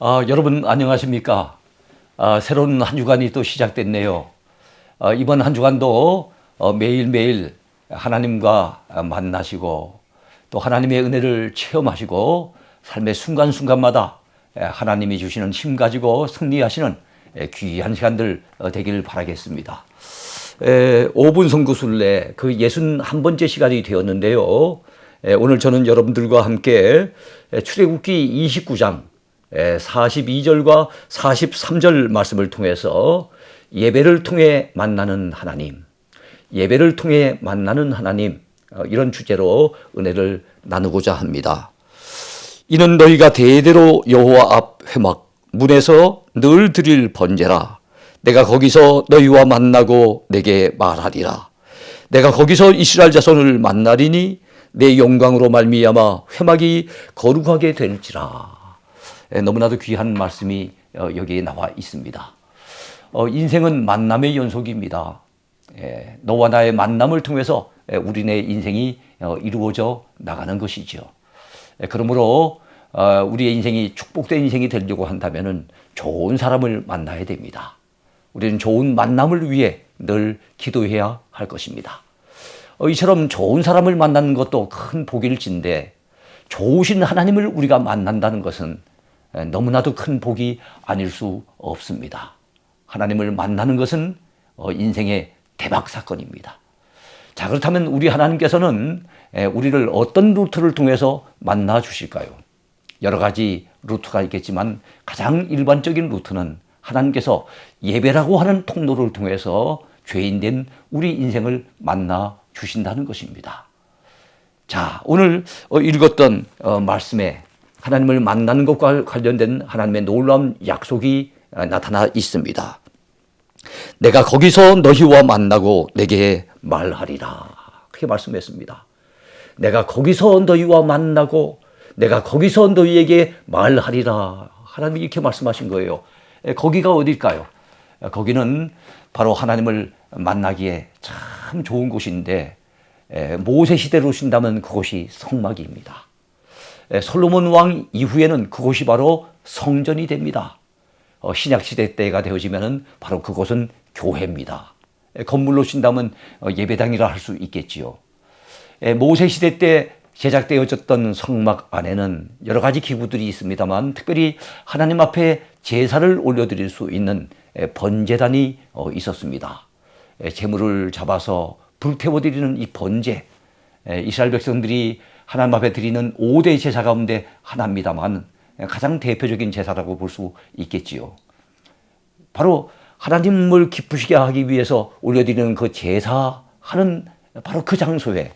아, 여러분 안녕하십니까? 아, 새로운 한 주간이 또 시작됐네요. 아, 이번 한 주간도 어, 매일매일 하나님과 만나시고 또 하나님의 은혜를 체험하시고 삶의 순간순간마다 에, 하나님이 주시는 힘 가지고 승리하시는 에, 귀한 시간들 어, 되기를 바라겠습니다. 에, 5분 성구순례 그 61번째 시간이 되었는데요. 에, 오늘 저는 여러분들과 함께 에, 출애굽기 29장 42절과 43절 말씀을 통해서 예배를 통해 만나는 하나님, 예배를 통해 만나는 하나님, 어, 이런 주제로 은혜를 나누고자 합니다. 이는 너희가 대대로 여호와 앞 회막 문에서 늘 드릴 번제라. 내가 거기서 너희와 만나고 내게 말하리라. 내가 거기서 이스라엘 자손을 만나리니 내 영광으로 말미암아 회막이 거룩하게 될지라. 예, 너무나도 귀한 말씀이 어, 여기에 나와 있습니다. 어, 인생은 만남의 연속입니다. 예, 너와 나의 만남을 통해서 예, 우리네 인생이 어, 이루어져 나가는 것이죠. 그러므로 우리의 인생이 축복된 인생이 되려고 한다면 좋은 사람을 만나야 됩니다. 우리는 좋은 만남을 위해 늘 기도해야 할 것입니다. 이처럼 좋은 사람을 만나는 것도 큰 복일진데 좋으신 하나님을 우리가 만난다는 것은 너무나도 큰 복이 아닐 수 없습니다. 하나님을 만나는 것은 어, 인생의 대박 사건입니다. 자, 그렇다면 우리 하나님께서는 우리를 어떤 루트를 통해서 만나 주실까요? 여러 가지 루트가 있겠지만 가장 일반적인 루트는 하나님께서 예배라고 하는 통로를 통해서 죄인된 우리 인생을 만나 주신다는 것입니다. 자, 오늘 어, 읽었던 어, 말씀에 하나님을 만나는 것과 관련된 하나님의 놀라운 약속이 어, 나타나 있습니다. 내가 거기서 너희와 만나고 내게 말하리라. 그렇게 말씀했습니다. 내가 거기서 너희와 만나고 내가 거기서 너희에게 말하리라. 하나님이 이렇게 말씀하신 거예요. 거기가 어딜까요? 거기는 바로 하나님을 만나기에 참 좋은 곳인데 모세 시대로 신다면 그곳이 성막입니다. 솔로몬 왕 이후에는 그곳이 바로 성전이 됩니다. 어, 신약 시대 때가 되어지면 바로 그곳은 교회입니다. 건물로 신다면 어, 예배당이라 할 수 있겠지요. 모세 시대 때 제작되어졌던 성막 안에는 여러 가지 기구들이 있습니다만 특별히 하나님 앞에 제사를 올려드릴 수 있는 번제단이 어, 있었습니다. 재물을 잡아서 불태워드리는 이 번제, 이스라엘 백성들이 하나님 앞에 드리는 5대 제사 가운데 하나입니다만 가장 대표적인 제사라고 볼 수 있겠지요. 바로 하나님을 기쁘시게 하기 위해서 올려드리는 그 제사하는 바로 그 장소에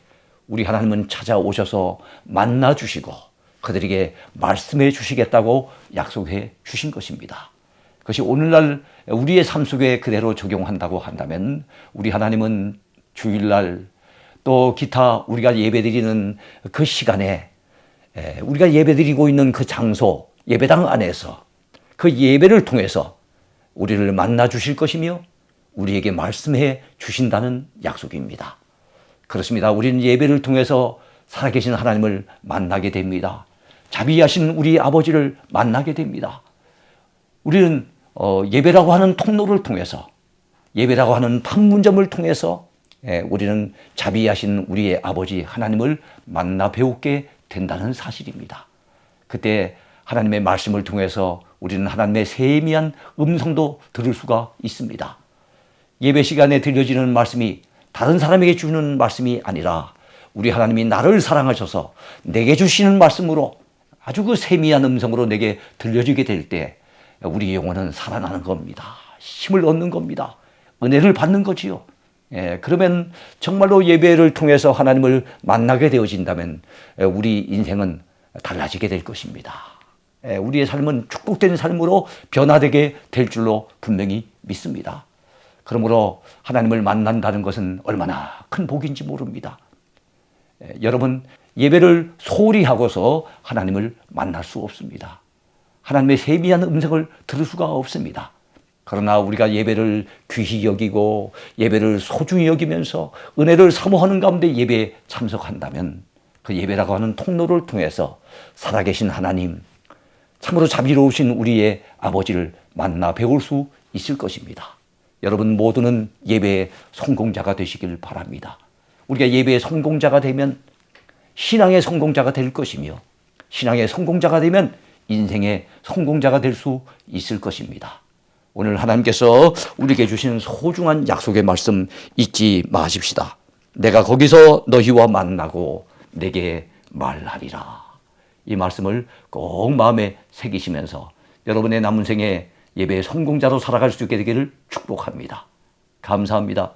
우리 하나님은 찾아오셔서 만나 주시고 그들에게 말씀해 주시겠다고 약속해 주신 것입니다. 그것이 오늘날 우리의 삶 속에 그대로 적용한다고 한다면 우리 하나님은 주일날 또 기타 우리가 예배드리는 그 시간에 우리가 예배드리고 있는 그 장소 예배당 안에서 그 예배를 통해서 우리를 만나 주실 것이며 우리에게 말씀해 주신다는 약속입니다. 그렇습니다. 우리는 예배를 통해서 살아계신 하나님을 만나게 됩니다. 자비하신 우리 아버지를 만나게 됩니다. 우리는 어, 예배라고 하는 통로를 통해서 예배라고 하는 판문점을 통해서 예, 우리는 자비하신 우리의 아버지 하나님을 만나 배우게 된다는 사실입니다. 그때 하나님의 말씀을 통해서 우리는 하나님의 세미한 음성도 들을 수가 있습니다. 예배 시간에 들려지는 말씀이 다른 사람에게 주는 말씀이 아니라 우리 하나님이 나를 사랑하셔서 내게 주시는 말씀으로 아주 그 세미한 음성으로 내게 들려지게 될 때 우리 영혼은 살아나는 겁니다. 힘을 얻는 겁니다. 은혜를 받는 거지요. 예, 그러면 정말로 예배를 통해서 하나님을 만나게 되어진다면 우리 인생은 달라지게 될 것입니다. 예, 우리의 삶은 축복된 삶으로 변화되게 될 줄로 분명히 믿습니다. 그러므로 하나님을 만난다는 것은 얼마나 큰 복인지 모릅니다. 예, 여러분, 예배를 소홀히 하고서 하나님을 만날 수 없습니다. 하나님의 세미한 음성을 들을 수가 없습니다. 그러나 우리가 예배를 귀히 여기고 예배를 소중히 여기면서 은혜를 사모하는 가운데 예배에 참석한다면 그 예배라고 하는 통로를 통해서 살아계신 하나님, 참으로 자비로우신 우리의 아버지를 만나 배울 수 있을 것입니다. 여러분 모두는 예배의 성공자가 되시길 바랍니다. 우리가 예배의 성공자가 되면 신앙의 성공자가 될 것이며 신앙의 성공자가 되면 인생의 성공자가 될 수 있을 것입니다. 오늘 하나님께서 우리에게 주신 소중한 약속의 말씀 잊지 마십시다. 내가 거기서 너희와 만나고 내게 말하리라. 이 말씀을 꼭 마음에 새기시면서 여러분의 남은 생에 예배의 성공자로 살아갈 수 있게 되기를 축복합니다. 감사합니다.